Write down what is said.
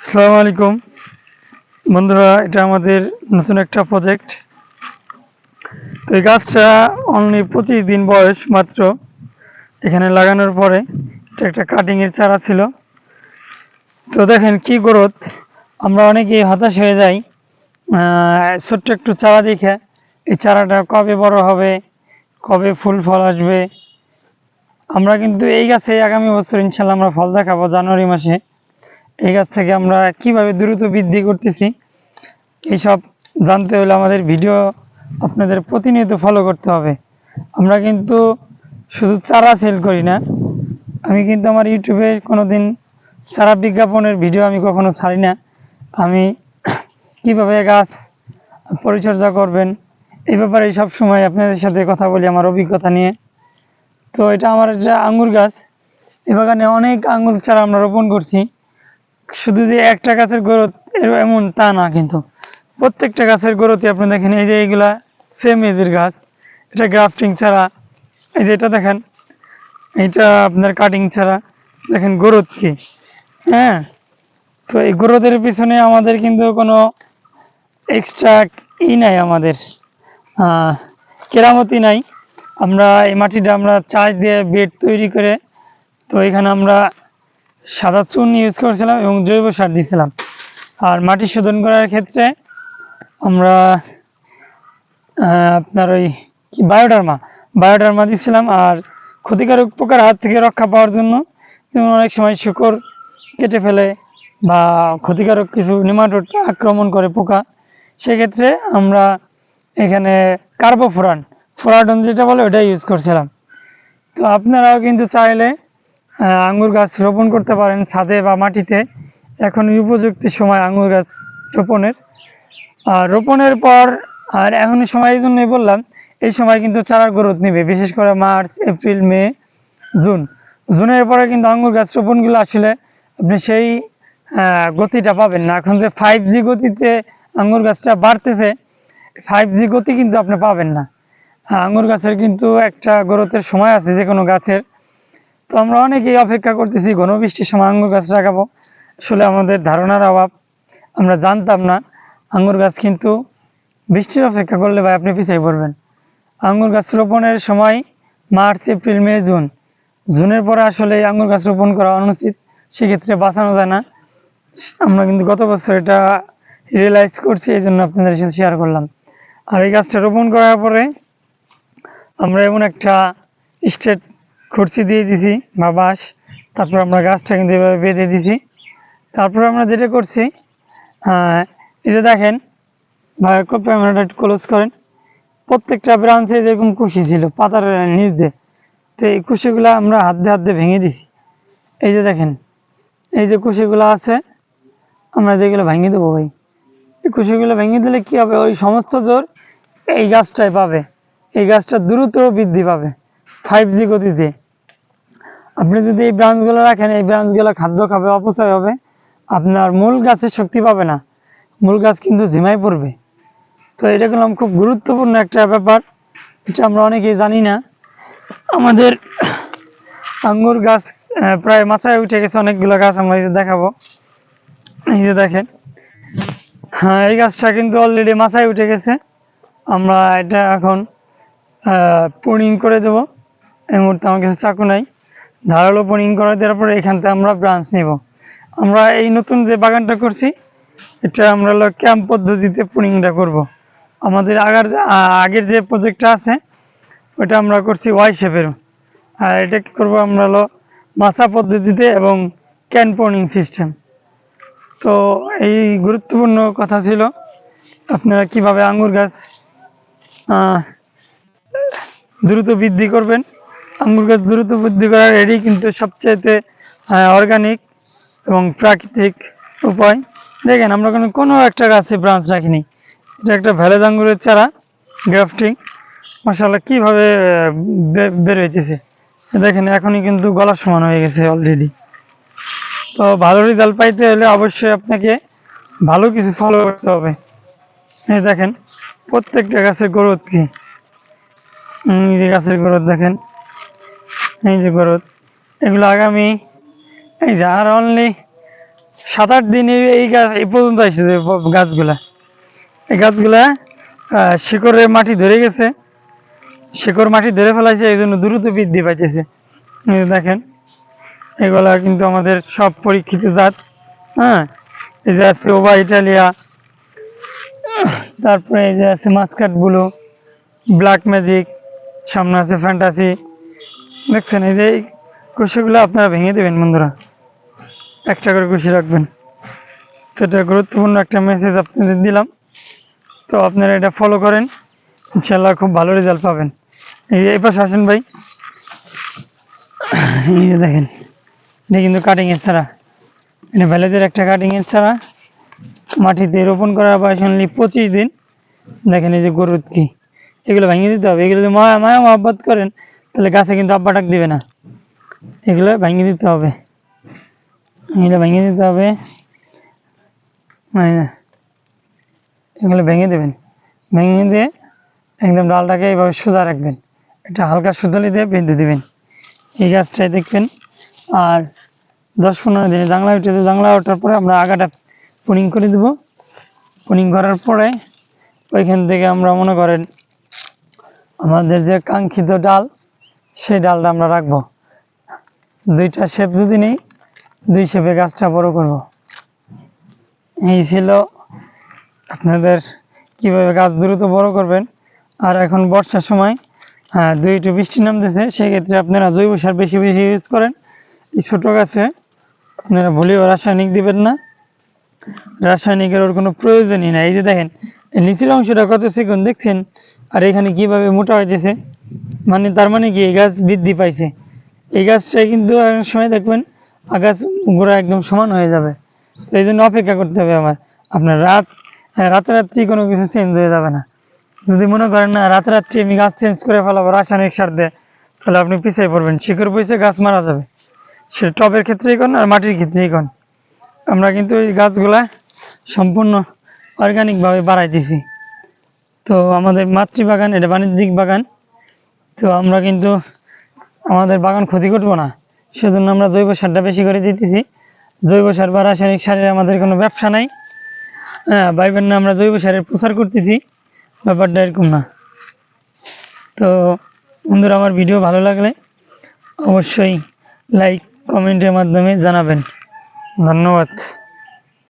আসসালামু আলাইকুম। বন্ধুরা, এটা আমাদের নতুন একটা প্রজেক্ট তো এই গাছটা অনলি পঁচিশ দিন বয়স মাত্র। এখানে লাগানোর পরে এটা একটা কাটিংয়ের চারা ছিল। তো দেখেন কি গ্রোথ আমরা অনেকেই হতাশ হয়ে যাই। ছোট্ট একটু চারা দেখে। এই চারাটা কবে বড় হবে? কবে ফুল ফল আসবে? আমরা কিন্তু এই গাছে আগামী বছর ইনশাল্লাহ আমরা ফল দেখাবো জানুয়ারি মাসে। এই গাছ থেকে আমরা কীভাবে দ্রুত বৃদ্ধি করতেছি এইসব জানতে হলে আমাদের ভিডিও আপনাদের প্রতিনিয়ত ফলো করতে হবে। আমরা কিন্তু শুধু চারা সেল করি না, আমি কিন্তু আমার ইউটিউবে কোনোদিন চারা বিজ্ঞাপনের ভিডিও আমি কখনো ছাড়ি না। আমি কীভাবে গাছ পরিচর্যা করবেন, এই ব্যাপারে সব সময় আপনাদের সাথে কথা বলি আমার অভিজ্ঞতা নিয়ে। তো এটা আমার একটা আঙ্গুর গাছ, এ বাগানে অনেক আঙ্গুর চারা আমরা রোপণ করছি। শুধু যে একটা গাছের গ্রোথ এমন তা না কিন্তু। প্রত্যেকটা গাছের গ্রোথে আপনি দেখেন, এই যে এইগুলা সেম এজের গাছ, এটা গ্রাফটিং ছাড়া, এই যে এটা দেখেন, এটা আপনার কাটিং ছাড়া, দেখেন গ্রোথ কি? হ্যাঁ? তো এই গ্রোথের পিছনে আমাদের কিন্তু কোনো এক্সট্রা ই নাই আমাদের। কেরামতি নাই। আমরা এই মাটিটা আমরা চাষ দিয়ে বেড তৈরি করে, তো এখানে আমরা সাদা চুন ইউজ করেছিলাম এবং জৈব সার দিয়েছিলাম আর মাটি শোধন করার ক্ষেত্রে আমরা আপনার ওই কি, বায়োডার্মা বায়োডার্মা দিচ্ছিলাম আর ক্ষতিকারক পোকার হাত থেকে রক্ষা পাওয়ার জন্য। যেমন অনেক সময় শুকর কেটে ফেলে বা ক্ষতিকারক কিছু নিমাটোড আক্রমণ করে পোকা। সেক্ষেত্রে আমরা এখানে কার্বোফোরান, ফোরাডন যেটা বলে ওটা ইউজ করছিলাম। তো আপনারাও কিন্তু চাইলে আহ, আঙ্গুর গাছ রোপণ করতে পারেন ছাদে বা মাটিতে। এখন উপযুক্ত সময় আঙ্গুর গাছ রোপণের। আর রোপণের পর আর এখন সময় এই জন্যই বললাম এই সময় কিন্তু চারার গ্রোথ নেবে বিশেষ করে মার্চ এপ্রিল মে জুন। জুনের পরে কিন্তু আঙ্গুর গাছ রোপণগুলো আসলে আপনি সেই গতিটা পাবেন না। এখন যে ফাইভ জি গতিতে আঙ্গুর গাছটা বাড়তেছে ফাইভ জি গতি কিন্তু আপনি পাবেন না। আঙুর গাছের কিন্তু একটা গ্রোথের সময় আছে যে কোনো গাছের। তো আমরা অনেকেই অপেক্ষা করতেছি ঘন বৃষ্টির সময় আঙ্গুর গাছ লাগাবো। আসলে আমাদের ধারণার অভাব, আমরা জানতাম না। আঙ্গুর গাছ কিন্তু বৃষ্টির অপেক্ষা করলে ভাই আপনি পিছিয়ে পড়বেন। আঙ্গুর গাছ রোপণের সময় মার্চ, এপ্রিল, মে, জুন। জুনের পরে আসলে আঙ্গুর গাছ রোপণ করা অনুচিত, সেক্ষেত্রে বাঁচানো যায় না। আমরা কিন্তু গত বছর এটা রিয়েলাইজ করছি এই জন্য আপনাদের সাথে শেয়ার করলাম। আর এই গাছটা রোপণ করার পরে আমরা এমন একটা স্টেট খুরসি দিয়ে দিছি বা বাঁশ তারপর আমরা গাছটা কিন্তু এভাবে বেঁধে দিছি। তারপর আমরা যেটা করছি এই যে দেখেন বা ক্যামেরাটা একটু ক্লোজ করেন। প্রত্যেকটা ব্রাঞ্চে যেরকম কুশি ছিল পাতার নিচ দিয়ে। তো এই কুশিগুলো আমরা হাত দিয়ে হাত দিয়ে ভেঙে দিছি। এই যে দেখেন, এই যে কুশিগুলো আছে, আমরা যেগুলো ভেঙে দেবো ভাই। এই কুশিগুলো ভেঙে দিলে কি হবে? ওই সমস্ত জোর এই গাছটাই পাবে। এই গাছটা দ্রুত বৃদ্ধি পাবে। ফাইভ জি গতিতে। আপনি যদি এই ব্রাঞ্চগুলো রাখেন, এই ব্রাঞ্চগুলো খাদ্য খাবে, অপচয় হবে, আপনার মূল গাছের শক্তি পাবে না। মূল গাছ কিন্তু ঝিমাই পড়বে। তো এটা করলাম খুব গুরুত্বপূর্ণ একটা ব্যাপার, এটা আমরা অনেকেই জানি না। আমাদের আঙ্গুর গাছ প্রায় মাথায় উঠে গেছে অনেকগুলো গাছ, আমরা এই যে দেখাবো। এই যে দেখেন। হ্যাঁ এই গাছটা কিন্তু অলরেডি মাথায় উঠে গেছে। আমরা এটা এখন পুনিং করে দেব। এই মুহূর্তে আমার কাছে চাকু নাই। ধারালো পুনিং করে দেওয়ার পরে এখান থেকে আমরা ব্রাঞ্চ নিব। আমরা এই নতুন যে বাগানটা করছি, এটা আমরা হলো ক্যাম্প পদ্ধতিতে পুনিংটা করব। আমাদের আগার আগের যে প্রজেক্টটা আছে, ওটা আমরা করছি ওয়াই শেপের আর এটা কি করব আমরা হলো মাছা পদ্ধতিতে এবং ক্যান পনিং সিস্টেম তো এই গুরুত্বপূর্ণ কথা ছিল, আপনারা কীভাবে আঙ্গুর গাছ দ্রুত বৃদ্ধি করবেন আঙ্গুর গাছ দ্রুত বৃদ্ধি করার এটাই কিন্তু সবচাইতে অর্গানিক এবং প্রাকৃতিক উপায়। দেখেন, আমরা কোনো কোনো একটা গাছে ব্রাঞ্চ রাখিনি। এটা একটা ভ্যালেজ আঙ্গুরের চারা গ্রাফটিং মাসাল্লাহ কীভাবে বের হইতেছে? দেখেন, এখনই কিন্তু গলার সমান হয়ে গেছে অলরেডি তো ভালো রেজাল্ট পাইতে হলে অবশ্যই আপনাকে ভালো কিছু ফলো করতে হবে। এই দেখেন, প্রত্যেকটা গাছের গ্রোথ কি? গাছের গ্রোথ দেখেন। এই যে গ্রোথ এগুলো আগামী, এই যে আর অনলি সাত আট দিন এই- গাছ এই পর্যন্ত এসেছে ব- গাছগুলা। এই গাছগুলা শিকড়ে মাটি ধরে গেছে। শিকড় মাটি ধরে ফেলাইছে, এই জন্য দ্রুত বৃদ্ধি পাইতেছে। দেখেন, এগুলা কিন্তু আমাদের সব পরীক্ষিত জাত হ্যাঁ? এই যে আছে ওভা ইটালিয়া, তারপরে এই যে আছে মাস্কাট ব্লু ব্ল্যাক ম্যাজিক, সামনে আছে ফ্যান্টাসি। দেখছেন, এই যে এই কুশিগুলো আপনারা ভেঙে দেবেন বন্ধুরা। একটা করে কুশি রাখবেন। তো এটা গুরুত্বপূর্ণ একটা মেসেজ আপনাদের দিলাম। তো আপনারা এটা ফলো করেন। ইনশাল্লাহ খুব ভালো রেজাল্ট পাবেন। এই যে এই পাশে আসেন ভাই। এই যে দেখেন, এটা কিন্তু কাটিং এর ছাড়া। এটা ভ্যালেজের একটা কাটিং এর ছাড়া। মাটিতে রোপণ করার বয়স অনলি পঁচিশ দিন। দেখেন এই যে গরুর কি। এগুলো ভেঙে দিতে হবে। এগুলো যদি মায়া মায়া মহাব্বত করেন তাহলে গাছে কিন্তু আব্বা ডাক দিবে না। এগুলো ভেঙে দিতে হবে। এগুলো ভেঙে দিতে হবে। মানে এগুলো ভেঙে দেবেন। ভেঙে দিয়ে একদম ডালটাকে এইভাবে সোজা রাখবেন। এটা হালকা সুতলি দিয়ে বেঁধে দিবেন। এই গাছটাই দেখবেন আর দশ পনেরো দিনে জাংলা উঠে জাংলা ওঠার পরে আমরা আগাটা পুনিং করে দেব। পুনিং করার পরে ওইখান থেকে আমরা মনে করেন আমাদের যে কাঙ্ক্ষিত ডাল সেই ডালটা আমরা রাখব। দুইটা শেপ যদি নেই, দুই শেপে গাছটা বড় করব। এই ছিল আপনাদের কীভাবে গাছ দ্রুত বড় করবেন। আর এখন বর্ষার সময় দুই একটু বৃষ্টি নামতেছে, সেক্ষেত্রে আপনারা জৈব সার বেশি বেশি ইউজ করেন। এই ছোটো গাছে আপনারা ভুলেও রাসায়নিক দিবেন না। রাসায়নিকের ওর কোনো প্রয়োজনই নাই। এই যে দেখেন, নিচের অংশটা কত চিকন দেখছেন? আর এখানে কীভাবে মোটা হয়েছে মানে তার মানে কি এই গাছ বৃদ্ধি পাইছে। এই গাছটাই কিন্তু এক সময় দেখবেন আগাছ গোড়া একদম সমান হয়ে যাবে। তো এই জন্য অপেক্ষা করতে হবে আমার। আপনার রাত হ্যাঁ, রাতারাত্রি কোনো কিছু চেঞ্জ হয়ে যাবে না। যদি মনে করেন না রাতারাত্রি আমি গাছ চেঞ্জ করে ফেলাবো রাসায়নিক সার দিয়ে তাহলে আপনি পিছিয়ে পড়বেন। শিকড় পয়সে গাছ মারা যাবে। সে টবের ক্ষেত্রেই কোন আর মাটির ক্ষেত্রেই কোন। আমরা কিন্তু এই গাছগুলা সম্পূর্ণ অর্গানিকভাবে বাড়াইতেছি তো আমাদের মাতৃবাগান এটা বাণিজ্যিক বাগান। তো আমরা কিন্তু আমাদের বাগান ক্ষতি করব না। সেজন্য আমরা জৈব সারটা বেশি করে দিতেছি। জৈব সার বা রাসায়নিক সারের আমাদের কোনো ব্যবসা নাই। হ্যাঁ ভাইবেন না, আমরা জৈব সারের প্রচার করতেছি। ব্যাপারটা এরকম না। তো বন্ধুরা, আমার ভিডিও ভালো লাগলে অবশ্যই লাইক, কমেন্টের মাধ্যমে জানাবেন। ধন্যবাদ।